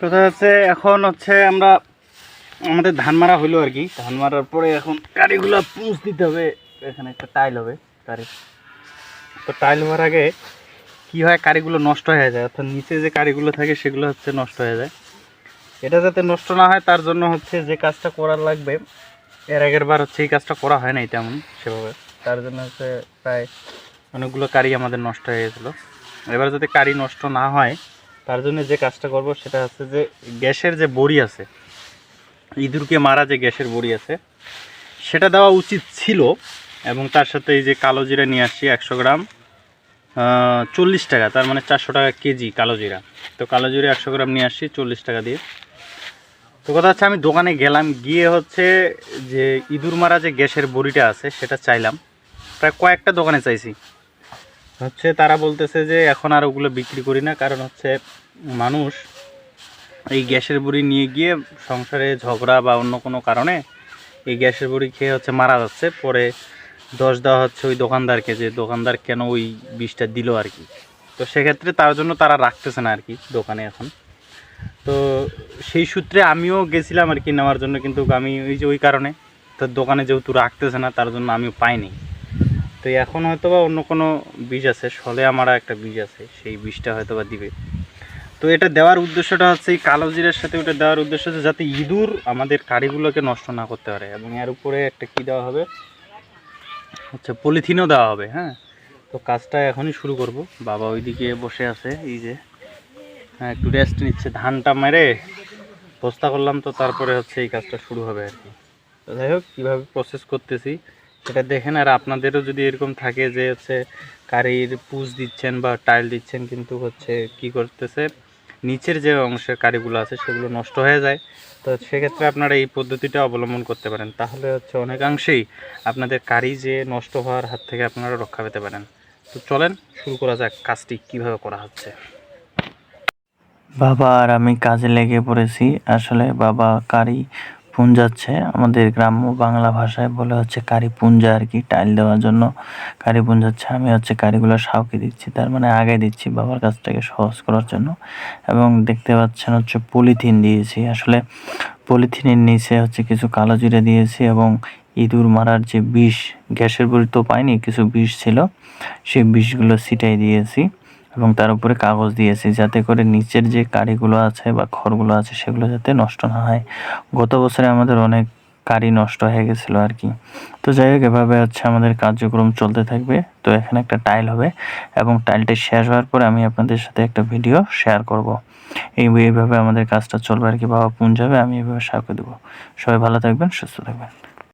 কথা হচ্ছে, এখন হচ্ছে আমরা আমাদের ধান মারা হইল আর কি। ধান মারার পরে এখন গাড়িগুলো পুষ দিতে হবে। এখানে একটা টাইল হবে, গাড়ি। তো টাইল হওয়ার আগে কি হয় কারিগুলো নষ্ট হয়ে যায়। অর্থাৎ নিচে যে কারিগুলো থাকে, সেগুলো হচ্ছে নষ্ট হয়ে যায়। এটা যাতে নষ্ট না হয়, তার জন্য হচ্ছে যে কাজটা করার লাগবে, এর আগের বার হচ্ছে এই কাজটা করা হয় নাই তেমন সেভাবে। তার জন্য হচ্ছে প্রায় অনেকগুলো কারি আমাদের নষ্ট হয়ে গেছিল। এবার যাতে কারি নষ্ট না হয় তার জন্য যে কাজটা করব সেটা হচ্ছে যে গ্যাসের যে বড়ি আছে, ইঁদুরকে মারা যে গ্যাসের বড়ি আছে, সেটা দেওয়া উচিত ছিল এবং তার সাথে এই যে কালো জিরা নিয়ে আসছি একশো গ্রাম চল্লিশ টাকা, তার মানে চারশো টাকা কেজি কালো জিরা। তো কালো জিরা একশো গ্রাম নিয়ে আসছি চল্লিশ টাকা দিয়ে। তো কথা হচ্ছে আমি দোকানে গেলাম, গিয়ে হচ্ছে যে ইঁদুর মারা যে গ্যাসের বড়িটা আছে সেটা চাইলাম। প্রায় কয়েকটা দোকানে চাইছি। হচ্ছে তারা বলতেছে যে এখন আর ওগুলো বিক্রি করি না, কারণ হচ্ছে মানুষ এই গ্যাসের বড়ি নিয়ে গিয়ে সংসারে ঝগড়া বা অন্য কোনো কারণে এই গ্যাসের বড়ি খেয়ে হচ্ছে মারা যাচ্ছে। পরে দশ দেওয়া হচ্ছে ওই দোকানদারকে, যে দোকানদার কেন ওই বিষটা দিল আর কি। তো সেক্ষেত্রে তার জন্য তারা রাখতেছে না আর কি দোকানে এখন। তো সেই সূত্রে আমিও গেছিলাম আর কি নেওয়ার জন্য, কিন্তু আমি ওই যে ওই কারণে তো দোকানে যেহেতু রাখতেছে না, তার জন্য আমিও পাইনি। তো এখন হয়তো বা অন্য কোনো বীজ আছে সলে আমারা একটা বীজ আছে, সেই বীজটা হয়তো বা দিবে। তো এটা দেওয়ার উদ্দেশ্যটা হচ্ছে এই কালো জিরার সাথে ওটা দেওয়ার উদ্দেশ্য হচ্ছে যাতে ইঁদুর আমাদের কারিগুলোকে নষ্ট না করতে পারে এবং এর উপরে একটা কি দেওয়া হবে? হচ্ছে পলিথিনও দেওয়া হবে হ্যাঁ? তো কাজটা এখনই শুরু করব। বাবা ওইদিকে বসে আছে, এই যে। হ্যাঁ একটু রেস্ট নিচ্ছে, ধানটা মেরে বস্তা করলাম তো তারপরে হচ্ছে এই কাজটা শুরু হবে আর কি। তো যাই হোক, কীভাবে প্রসেস করতেছি সেটা দেখেন, আর আপনাদেরও যদি এরকম থাকে যে হচ্ছে কারির পুষ দিচ্ছেন বা টাইল দিচ্ছেন, কিন্তু হচ্ছে কি করতেছে, নিচের যে অংশের কারিগুলো আছে সেগুলো নষ্ট হয়ে যায়, তো সেক্ষেত্রে আপনারা এই পদ্ধতিটা অবলম্বন করতে পারেন। তাহলে হচ্ছে অনেকাংশেই আপনাদের কারি যে নষ্ট হওয়ার হাত থেকে আপনারা রক্ষা পেতে পারেন। তো চলেন, শুরু করা যাক কাজটি, কীভাবে করা হচ্ছে। বাবা, আর আমি কাজে লেগে পড়েছি। আসলে বাবা কারি পুঞ্জাচ্ছে। আমাদের গ্রাম্য বাংলা ভাষায় বলে হচ্ছে কারি পুঞ্জা আর কি টাইল দেওয়ার জন্য কারি পুঞ্জাচ্ছে। আমি হচ্ছে কারিগুলো সাউকে দিচ্ছি, তার মানে আগে দিচ্ছি বাবার কাজটাকে সহজ করার জন্য। এবং দেখতে পাচ্ছেন হচ্ছে পলিথিন দিয়েছি। আসলে পলিথিনের নিচে হচ্ছে কিছু কালো জিরে দিয়েছি এবং ইঁদুর মারার যে বিষ, গ্যাসের বড়ি তো পাইনি, কিছু বিষ ছিল, সেই বিষগুলো ছিটাই দিয়েছি। এবং তার উপরে কাগজ দিয়েছি যাতে করে নিচের যে কারিগুলো আছে বা খড়গুলো আছে সেগুলো যাতে নষ্ট না হয়। গত বছরে আমাদের অনেক কারি নষ্ট হয়ে গেছিল আর কি। তো যাই হোক, এভাবে হচ্ছে আমাদের কার্যক্রম চলতে থাকবে। তো এখানে একটা টাইল হবে এবং টাইলটা শেষ হওয়ার পরে আমি আপনাদের সাথে একটা ভিডিও শেয়ার করব। এই এইভাবে আমাদের কাজটা চলবে আর কি, বাবা পুঞ্জ যাবে আমি এইভাবে সাঁকে দেবো। সবাই ভালো থাকবেন, সুস্থ থাকবেন।